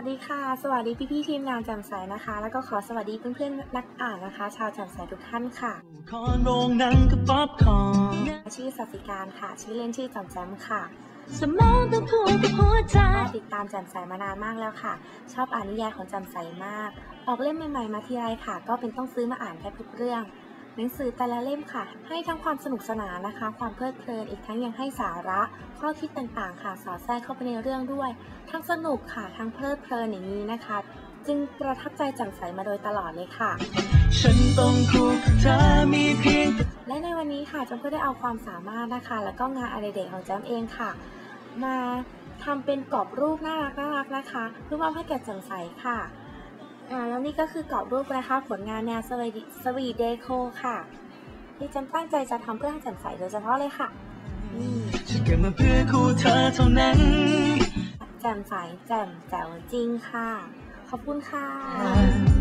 วัสดีค่ะ สวัสดีพี่ๆทีมงานแจ่มใสนะคะ แล้วก็ขอสวัสดีเพื่อนๆนักอ่านนะคะ ชาวแจ่มใสทุกท่านค่ะคอนโรงหนังกับป๊อปคอร์นชื่อสัสิการค่ะ ชื่อเล่นชื่อจอมแจมค่ะสมองต้องพูดกับหัวใจก็ติดตามแจ่มใสมานานมากแล้วค่ะ ชอบอ่านนิยายของแจ่มใสมาก ออกเล่มใหม่ๆมาทีไรค่ะ ก็เป็นต้องซื้อมาอ่านแทบทุกเรื่อง หนังสือแต่ละเล่มค่ะ ให้ทั้งความสนุกสนานนะคะ ความเพลิดเพลินอีกทั้งยังให้สาระ ข้อคิดต่างๆ ค่ะสอดแทรกเข้าไปในเรื่องด้วย ทั้งสนุกค่ะทั้งเพลิดเพลินอย่างนี้นะคะ จึงประทับใจแจ่มใสมาโดยตลอดเลยค่ะฉันต้องคู่กับเธอมีเพียงและในวันนี้ค่ะจำก็ได้เอาความสามารถนะคะ แล้วก็งานอดิเรกของแจมเองค่ะ มาทำเป็นกรอบรูปน่ารักน่ารักนะคะ เพื่อมอบให้แก่แจ่มใสค่ะอ่า แล้วนี่ก็คือกรอบรูปนะคะผลงานแนวสวีสวีเดโคค่ะ ที่แจมตั้งใจจะทำเพื่อให้แจ่มใสโดยเฉพาะเลยค่ะอืมฉันเกิดมาเพื่อคู่เธอเท่านั้น แจ่มใสแจ่มแจ๋วจริงค่ะ ขอบคุณค่ะอ่า